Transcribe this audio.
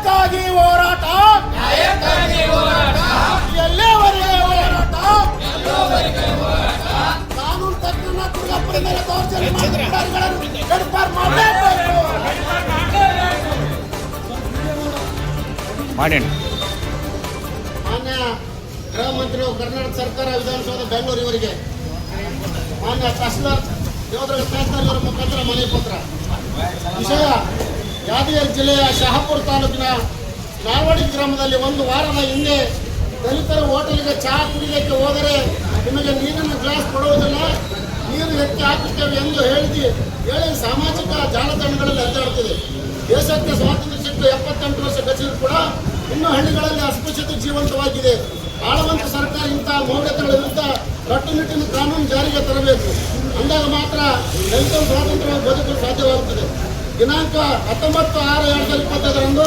ನ್ಯಾಯಕ್ಕಾಗಿ ಹೋರಾಟ. ಎಲ್ಲೇವರೆಗೆ ಹೋರಾಟ. ಕಾನೂನು ತಜ್ಞನ ಕುರುಗಪ್ಪರ ಮೇಲೆ ದೌರ್ಜನ್ಯ ಮಾಡಿದ ಗಡಿಪಾರ್ ಮಾಡಲೇಬೇಕು. ಮಾನ್ಯ ಗೃಹ ಕರ್ನಾಟಕ ಸರ್ಕಾರ ವಿಧಾನಸೌಧ ಬೆಂಗಳೂರು ಇವರಿಗೆ ಮಾನ್ಯ ತಹಸೀಲ್ದಾರ್ ದೇವದ್ರ ತಹಸೀಲ್ದಾರ್ ಇವರ ಮುಖಾಂತರ ಮನೆ ಪತ್ರ. ವಿಷಯ ಯಾದಗಿರಿ ಜಿಲ್ಲೆಯ ಶಹಾಪುರ ತಾಲೂಕಿನ ನಾಲ್ವಡಿ ಗ್ರಾಮದಲ್ಲಿ ಒಂದು ವಾರದ ಹಿಂದೆ ದಲಿತರ ಹೋಟೆಲ್ಗೆ ಚಹಾ ಕುಡಿಯಲಿಕ್ಕೆ ಹೋದರೆ ನಿಮಗೆ ನೀರಿನ ಗ್ಲಾಸ್ ಕೊಡುವುದಿಲ್ಲ, ನೀರು ಎತ್ತಿ ಹಾಕುತ್ತೇವೆ ಎಂದು ಹೇಳಿದಿ. ಹೇಳಿ ಸಾಮಾಜಿಕ ಜಾಲತಾಣಗಳಲ್ಲಿ ಹರಿದಾಡುತ್ತಿದೆ. ದೇಶಕ್ಕೆ ಸ್ವಾತಂತ್ರ್ಯ ಸಿಕ್ಕು ಎಪ್ಪತ್ತೆಂಟು ವರ್ಷ ಕಚೇರಿ ಕೂಡ ಇನ್ನೂ ಹಳ್ಳಿಗಳಲ್ಲಿ ಅಸ್ಪೃಶ್ಯತೆ ಜೀವಂತವಾಗಿದೆ. ಆಳವಂತ ಸರ್ಕಾರ ಇಂತಹ ಮೌಢ್ಯತೆಗಳ ವಿರುದ್ಧ ಕಟ್ಟುನಿಟ್ಟಿನ ಕಾನೂನು ಜಾರಿಗೆ ತರಬೇಕು. ಅಂದಾಗ ಮಾತ್ರ ದಲಿತ ಸ್ವಾತಂತ್ರ್ಯ ಸಾಧ್ಯವಾಗುತ್ತದೆ ದಿನಾಂಕ ಹತ್ತೊಂಬತ್ತು ಆರು ಎರಡು ಸಾವಿರದ ಇಪ್ಪತ್ತೈದರಂದು